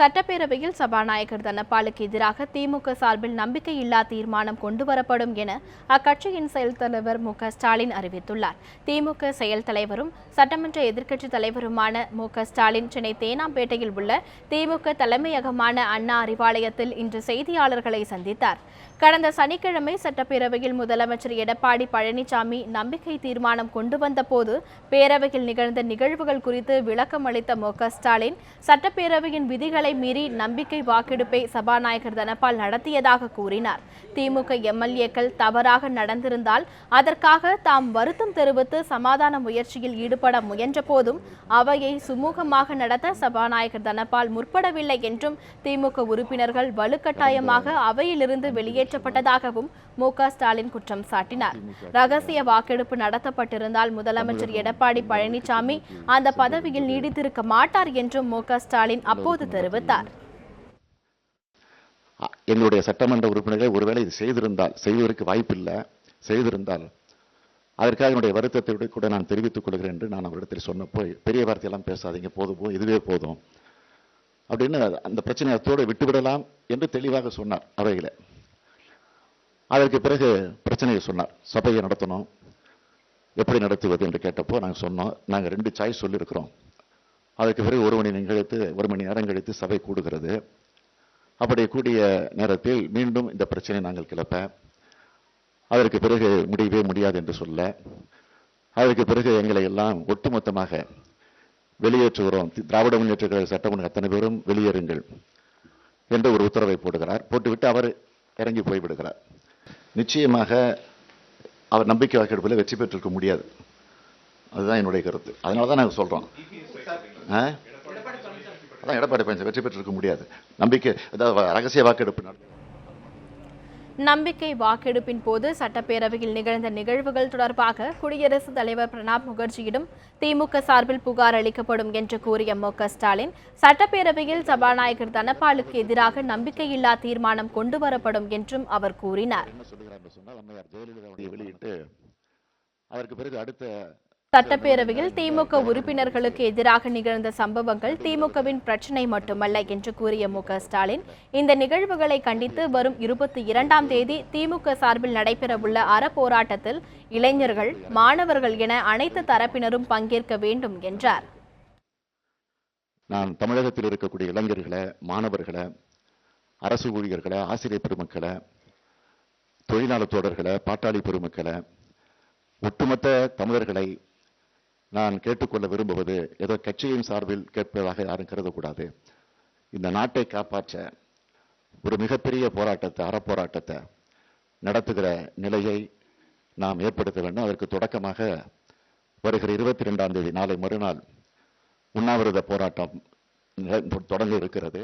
சட்டப்பேரவையில் சபாநாயகர் தனபாலுக்கு எதிராக திமுக சார்பில் நம்பிக்கையில்லா தீர்மானம் கொண்டுவரப்படும் என அக்கட்சியின் செயல் தலைவர் மு ஸ்டாலின் அறிவித்துள்ளார். திமுக செயல் தலைவரும் சட்டமன்ற எதிர்க்கட்சித் தலைவருமான மு ஸ்டாலின் சென்னை தேனாம்பேட்டையில் உள்ள திமுக தலைமையகமான அண்ணா அறிவாலயத்தில் இன்று செய்தியாளர்களை சந்தித்தார். கடந்த சனிக்கிழமை சட்டப்பேரவையில் முதலமைச்சர் எடப்பாடி பழனிசாமி நம்பிக்கை தீர்மானம் கொண்டு வந்தபோது பேரவையில் நிகழ்ந்த நிகழ்வுகள் குறித்து விளக்கம் அளித்த மு ஸ்டாலின் சட்டப்பேரவையின் விதிகளை சட்டத்தை மீறி நம்பிக்கை வாக்கெடுப்பை சபாநாயகர் தனபால் நடத்தியதாக கூறினார். திமுக எம்எல்ஏக்கள் தவறாக நடந்திருந்தால் அதற்காக தாம் வருத்தம் தெரிவித்து சமாதான முயற்சியில் ஈடுபட முயன்ற போதும் அவையை சுமூகமாக நடத்த சபாநாயகர் தனபால் முற்படவில்லை என்றும் திமுக உறுப்பினர்கள் வலுக்கட்டாயமாக அவையிலிருந்து வெளியேற்றப்பட்டதாகவும் மு ஸ்டாலின் குற்றம் சாட்டினார். ரகசிய வாக்கெடுப்பு நடத்தப்பட்டிருந்தால் முதலமைச்சர் எடப்பாடி பழனிசாமி அந்த பதவியில் நீடித்திருக்க மாட்டார் என்றும் மு ஸ்டாலின் அப்போது தெரிவித்தார். அ- எங்களுடைய சட்டமன்ற உறுப்பினர்கள் ஒருவேளை இது செய்திருந்தால் செய்வதற்கு வாய்ப்பில்லை செய்திருந்தால் அதற்காக என்னுடைய வருத்தத்தை விட கூட நான் தெரிவித்துக் கொள்கிறேன் என்று நான் அவரிடத்தில் சொன்னப்போ பெரிய வார்த்தையெல்லாம் பேசாதீங்க போதும் போதும் இதுவே போதும் அப்படின்னு அந்த பிரச்சனை அத்தோடு விட்டுவிடலாம் என்று தெளிவாக சொன்னார் அவையில் அதற்கு பிறகு பிரச்சனையை சொன்னார். சபையை நடத்தணும் எப்படி நடத்துவது என்று கேட்டப்போ நாங்கள் சொன்னோம் நாங்கள் ரெண்டு சாய்ஸ் சொல்லியிருக்கிறோம். அதற்கு பிறகு ஒரு மணி நேரம் கழித்து ஒரு மணி நேரம் கழித்து சபை கூடுகிறது. அப்படி கூடிய நேரத்தில் மீண்டும் இந்த பிரச்சனை நாங்கள் கிளப்ப அதற்கு பிறகு முடியவே முடியாது என்று சொல்ல அதற்கு பிறகு எங்களை எல்லாம் ஒட்டுமொத்தமாக வெளியேற்றுகிறோம். திராவிட முன்னேற்ற கழக சட்டமன்ற அத்தனை பேரும் வெளியேறுங்கள் என்று ஒரு உத்தரவை போடுகிறார். போட்டுவிட்டு அவர் இறங்கி போய்விடுகிறார். நிச்சயமாக அவர் நம்பிக்கை வாக்கெடுப்பில் வெற்றி பெற்றிருக்க முடியாது. அதுதான் என்னுடைய கருத்து. அதனால தான் நாங்கள் சொல்கிறோம் அதான் எடப்பாடி பழனிசாமி வெற்றி பெற்றிருக்க முடியாது. நம்பிக்கை அதாவது ரகசிய வாக்கெடுப்பு நம்பிக்கை வாக்கெடுப்பின் போது சட்டப்பேரவையில் நிகழ்ந்த நிகழ்வுகள் தொடர்பாக குடியரசுத் தலைவர் பிரணாப் முகர்ஜியிடம் திமுக சார்பில் புகார் அளிக்கப்படும் என்று கூறிய மு க ஸ்டாலின் சட்டப்பேரவையில் சபாநாயகர் தனபாலுக்கு எதிராக நம்பிக்கையில்லா தீர்மானம் கொண்டுவரப்படும் என்றும் அவர் கூறினார். அதற்கு பிறகு அடுத்த சட்டப்பேரவையில் திமுக உறுப்பினர்களுக்கு எதிராக நிகழ்ந்த சம்பவங்கள் திமுகவின் பிரச்சினை மட்டுமல்ல என்று கூறிய மு ஸ்டாலின் இந்த நிகழ்வுகளை கண்டித்து வரும் இருபத்தி இரண்டாம் தேதி திமுக சார்பில் நடைபெறவுள்ள அறப்போராட்டத்தில் இளைஞர்கள் மாணவர்கள் என அனைத்து தரப்பினரும் பங்கேற்க வேண்டும் என்றார். நான் தமிழகத்தில் இருக்கக்கூடிய இளைஞர்களை மாணவர்களை அரசு ஊழியர்களை ஆசிரியர் பெருமக்களை தொழிலாளர் தோழர்களை பாட்டாளி பெருமக்களை ஒட்டுமொத்த தமிழர்களை நான் கேட்டுக்கொள்ள விரும்புவது ஏதோ கட்சியின் சார்பில் கேட்பதாக யாரும் கருதக்கூடாது. இந்த நாட்டை காப்பாற்ற ஒரு மிகப்பெரிய போராட்டத்தை அறப்போராட்டத்தை நடத்துகிற நிலையை நாம் ஏற்படுத்த வேண்டும். அதற்கு தொடக்கமாக வருகிற இருபத்தி ரெண்டாம் தேதி நாளை மறுநாள் உண்ணாவிரத போராட்டம் தொடங்க இருக்கிறது.